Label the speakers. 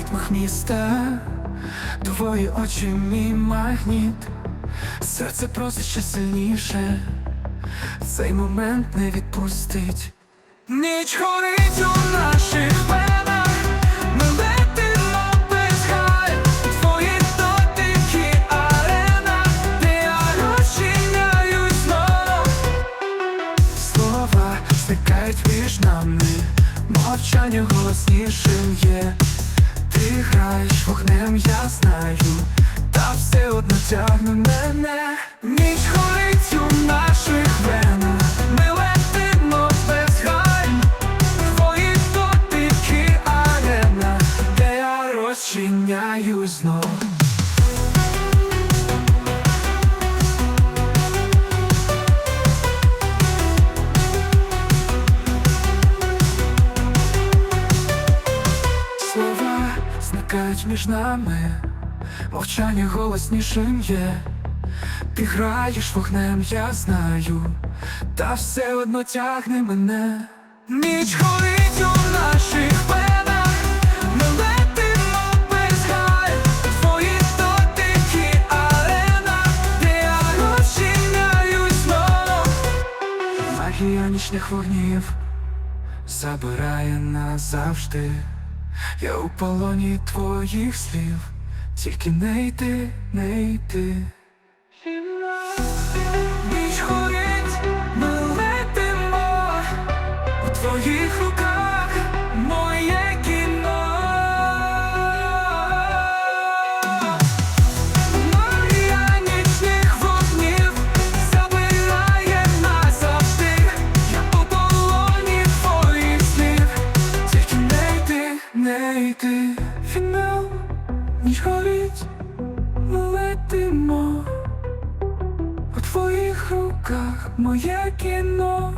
Speaker 1: запах міста, твої очі мій магніт, серце просить ще сильніше, цей момент не відпустить. Ніч горить у наших венах, ми летимо без гай, твої дотики арена, де я розчиняюсь знов. Слова зникають між нами, мовчання голоснішим є. Ти граєш вогнем, я знаю, та все одно тягне мене. Ніч горить у наших венах, ми летимо без гань. Твої дотики арена, де я розчиняю знов. Зникають між нами, мовчання голоснішим є. Ти граєш вогнем, я знаю, та все одно тягне мене. Ніч горить у наших венах, ми летимо без гай, твої дотики арена, де я розчиняюсь знов. Магія нічних вогнів забирає назавжди. Я у полоні твоїх слів, тільки не йти, не йти. Ніч горить, летимо. У твоїх руках моє кіно.